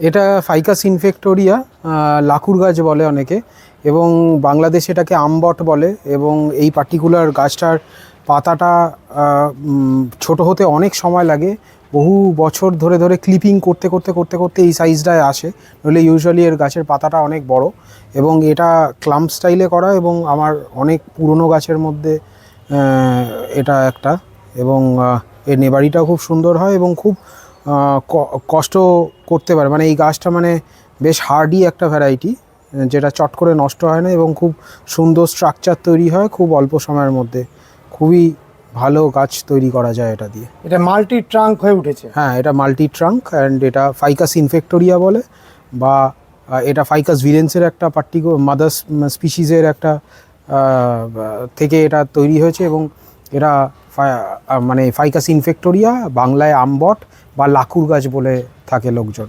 এটা ফাইকাস ইনফেক্টোরিয়া লাকুর গাছ বলে অনেকে, এবং বাংলাদেশে এটাকে আমবট বলে, এবং এই পার্টিকুলার গাছটার পাতাটা ছোট হতে অনেক সময় লাগে। বহু বছর ধরে ধরে ক্লিপিং করতে করতে করতে করতে এই সাইজটায় আসে। নইলে ইউজুয়ালি এর গাছের পাতাটা অনেক বড়। এবং এটা ক্লাম্প স্টাইলে করা, এবং আমার অনেক পুরনো গাছের মধ্যে এটা একটা। এবং এর নেবারিটাও খুব সুন্দর হয়, এবং খুব কষ্ট করতে পারে। মানে এই গাছটা মানে বেশ হার্ডি একটা ভ্যারাইটি যেটা চট করে নষ্ট হয় না এবং খুব সুন্দর স্ট্রাকচার তৈরি হয় খুব অল্প সময়ের মধ্যে। খুবই ভালো গাছ তৈরি করা যায় এটা দিয়ে। এটা মাল্টি ট্রাঙ্ক হয়ে উঠেছে? হ্যাঁ এটা মাল্টি ট্রাঙ্ক অ্যান্ড এটা ফাইকাস ইনফেক্টোরিয়া বলে বা এটা ফাইকাস ভিরেন্সের একটা পার্টিকু মাদার স্পিসিসের একটা থেকে এটা তৈরি হয়েছে এবং এরা মানে ফাইকাস ইনফেক্টোরিয়া বাংলায় আমবট বা লাকুর গাছ বলে থাকে লোকজন।